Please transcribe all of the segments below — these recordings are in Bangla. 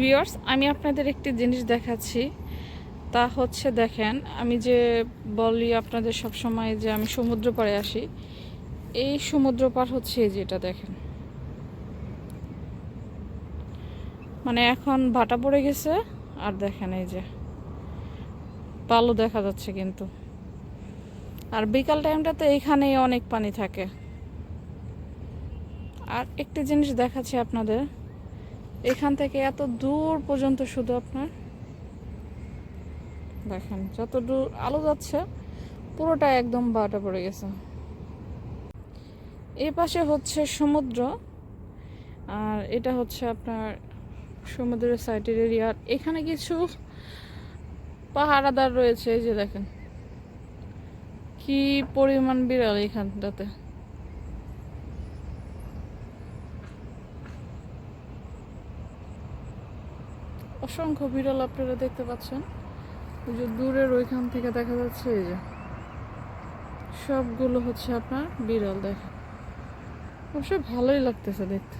ভিউয়ার্স আমি আপনাদের একটি জিনিস দেখাচ্ছি। তা হচ্ছে দেখেন, আমি যে বলি আপনাদের সব সময় যে আমি সমুদ্র পাড়ে আসি, এই সমুদ্র পার হচ্ছে এই যেটা দেখেন। মানে এখন ভাটা পড়ে গেছে, আর দেখেন এই যে পালও দেখা যাচ্ছে কিন্তু। আর বিকাল টাইমটাতে এইখানেই অনেক পানি থাকে। আর একটি জিনিস দেখাচ্ছি আপনাদের এখান থেকে এত দূর পর্যন্ত শুধু আপনার? দেখেন যত দূর আলো যাচ্ছে, পুরোটা একদম বাটা পড়ে গেছে। এ পাশে হচ্ছে সমুদ্র, আর এটা হচ্ছে আপনার সমুদ্রের সাইডের এরিয়া। এখানে কিছু পাহারাদার রয়েছে, এই যে দেখেন। কি পরিমাণ বিড়াল এখানটাতে। অসংখ্য বিড়াল আপনারা দেখতে পাচ্ছেন। ওই যে দূরের ওইখান থেকে দেখা যাচ্ছে এই যে সবগুলো হচ্ছে আপনার বিড়াল দেখা অবশ্য ভালোই লাগতেছে দেখতে।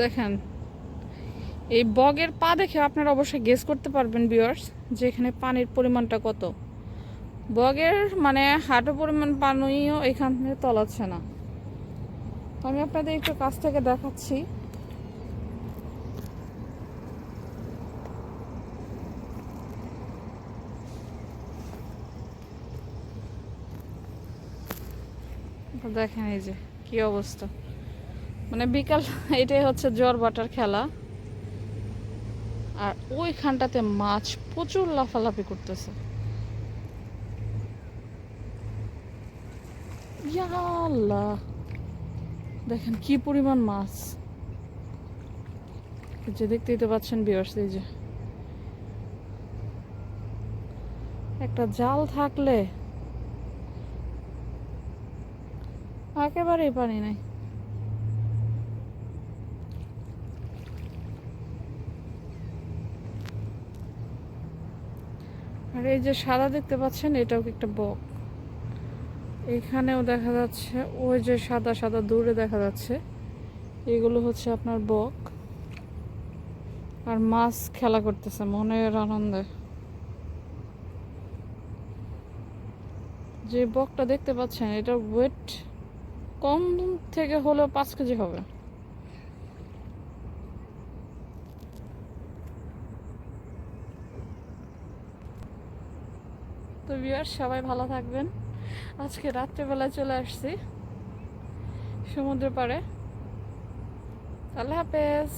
দেখেন, এই বগের পা দেখে আপনারা অবশ্যই গেস করতে পারবেন ভিউয়ার্স যে এখানে পানির পরিমাণটা কত। বগের মানে হাঁটু পরিমাণ পানিও এখান থেকে তলাচ্ছে না। আমি আপনাদের একটু কাছ থেকে দেখাচ্ছি। দেখেন এই যে, কি অবস্থা। মানে বিকাল এটাই হচ্ছে জ্বর বাটার খেলা। আর ওইখানটাতে মাছ প্রচুর লাফালাফি করতেছে। দেখেন কি পরিমাণ মাছ। যে দেখতেই তো পাচ্ছেন বিয়ার্স এই যে। একটা জাল থাকলে একেবারেই পানি নাই। আর এই যে সাদা দেখতে পাচ্ছেন, এটাও একটা বক। এখানেও দেখা যাচ্ছে, ওই যে সাদা সাদা দূরে দেখা যাচ্ছে, এগুলো হচ্ছে আপনার বক। আর মাছ খেলা করতেছে, মনের আনন্দে। যে বকটা দেখতে পাচ্ছেন এটার ওয়েট কম থেকে হলেও পাঁচ কেজি হবে। তো বিয়ার সবাই ভালো থাকবেন। আজকে রাত্রেবেলায় চলে আসছি সমুদ্র পাড়ে। আল্লাহ হাফেজ।